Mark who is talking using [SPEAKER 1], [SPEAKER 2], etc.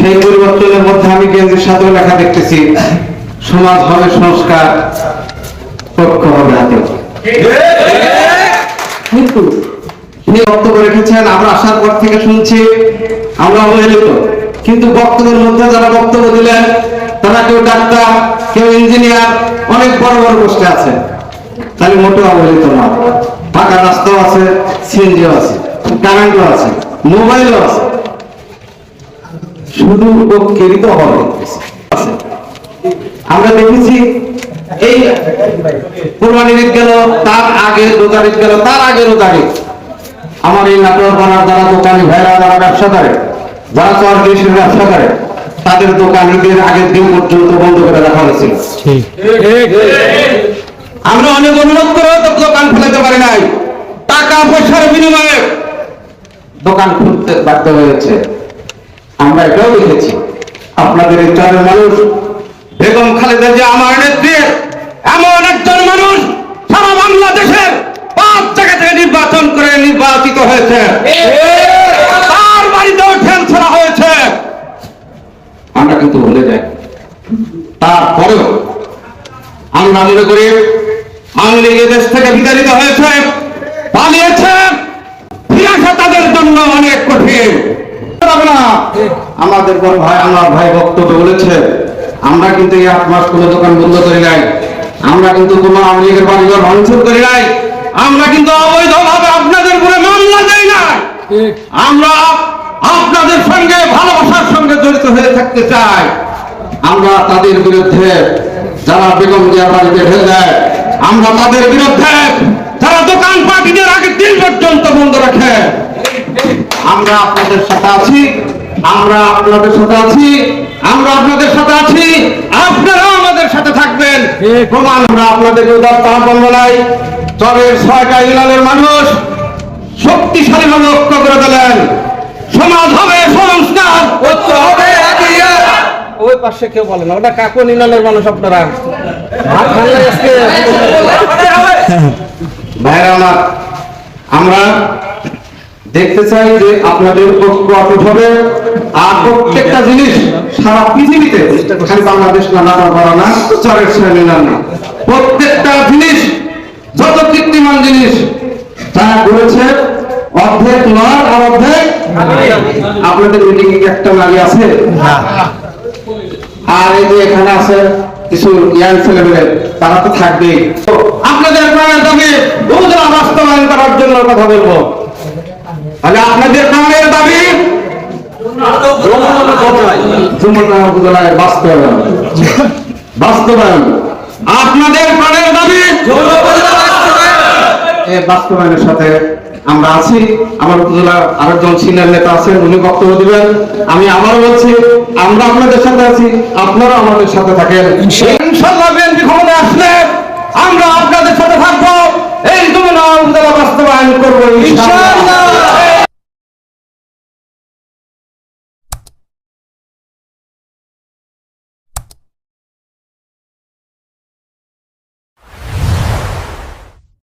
[SPEAKER 1] সেই পরিবর্তনের মধ্যে আমি কেন্দ্রের সাথে লেখা দেখতেছি, সমাজ হবে, সংস্কার, পক্ষ হবে হাতে। কিন্তু তিনি বক্তব্য রেখেছেন, আমরা আসার পর থেকে শুনছি, আমরা অবহেলিত। কিন্তু বক্তব্যের মধ্যে যারা বক্তব্য দিলেন, তারা কেউ ডাক্তার, কেউ ইঞ্জিনিয়ার, অনেক বড় বড় পোস্টে আছে। তাহলে মোটেও অবহেলিত না। পাকা রাস্তাও আছে, সিএনজিও আছে, কারেন্টও আছে, মোবাইলও আছে। শুধু পক্ষেরই তো দেখতেছি। আমরা দেখেছি এই কোরবানির ঈদ গেল তার আগে রোজার ঈদ গেল তার আগে রোজার ঈদ। আমার এই নাটোর পাড়ার যারা দোকানি ভাইরা যারা ব্যবসা করে যারা চর দেশের ব্যবসা করে তাদের দোকান ঈদের আগের দিন পর্যন্ত বন্ধ করে রাখা হয়েছিল। আমরা অনেক অনুরোধ করেও তো দোকান ফেলাতে পারি নাই। টাকা পয়সার বিনিময়ে দোকান খুলতে বাধ্য হয়েছে। আমরা এটাও দেখেছি। আপনাদের এই মানুষ, বেগম খালেদা যে আমার নেত্রী, এমন একজন মানুষ সারা বাংলাদেশের পাঁচ জায়গা থেকে নির্বাচন করে নির্বাচিত হয়েছে। তার বাড়িতেও ঠেল ছোড়া হয়েছে। আমরা কিন্তু ভুলে যাই। তারপরেও আমরা মনে করি আওয়ামী লীগ দেশ থেকে বিতাড়িত হয়েছে, পালিয়েছে ফিরে আসা তাদের জন্য অনেক কঠিন পারবে না। আমাদের বড় ভাই, আমার ভাই বক্তব্য বলেছে, আমরা কিন্তু এই আট মাস কোনো দোকান বন্ধ করি নাই, আমরা কিন্তু কোনো আওয়ামী লীগের বাড়িঘর ভাঙচুর করি নাই, আমরা কিন্তু অবৈধভাবে আপনাদের উপরে মামলা দেই নাই। আমরা আপনাদের সঙ্গে, ভালোবাসার সঙ্গে জড়িত হয়ে থাকতে চাই। আমরা তাদের বিরুদ্ধে যারা বেগম জিয়ার বাড়িতে ঢেলে দেয়, আমরা তাদের বিরুদ্ধে যারা দোকান পার্টিদের আগে দিন পর্যন্ত বন্ধ রাখে, আমরা আপনাদের সাথে আছি। আমরা আপনাদের সাথে আছি আমরা আপনাদের সাথে আছি আপনারাও আমাদের সাথে থাকবেন। প্রমাণ আমরা আপনাদের উদারতা আহ্বান জানাই চরের ছয়টা ইউনিয়নের মানুষ শক্তিশালী ভাবে ঐক্য করে দিলেন সমাজ হবে সংস্কার ঐক্য হবে। ওই পাশে কেউ বলে না ওটা কাকু নিলালের মানুষ আপনারা। ভাইরা আমরা দেখতে চাই যে আপনাদের ঐক্য অটুট হবে। আর প্রত্যেকটা জিনিস সারা পৃথিবীতে খালি বাংলাদেশ না নানা করা না চরের শ্রেণি না না। প্রত্যেকটা জিনিস যত কীর্তিমান জিনিস তারা করেছে অর্ধেক নয় আর অর্ধেক আপনাদের মিটিং একটা নারী আছে? আর এই যে এখানে আছে কিছু ইয়াং ছেলেমেয়ে তারা তো থাকবেই। আপনাদের প্রাণের দাবি বহুদূর বাস্তবায়ন করার জন্য কথা বলব। তাহলে আপনাদের প্রাণের দাবি? বাস্তবায়ন। বাস্তবায়ন। আপনাদের প্রাণের দাবি? বাস্তবায়নের সাথে আমরা আছি। আমার উপজেলা আরেকজন সিনিয়র নেতা আছেন উনি বক্তব্য দিবেন। আমি আবার বলছি আমরা আপনাদের সাথে আছি আপনারা আমাদের সাথে থাকেন। বিএনপি আসলে আমরা আপনাদের সাথে থাকব। এই যমুনা উপজেলা বাস্তবায়ন।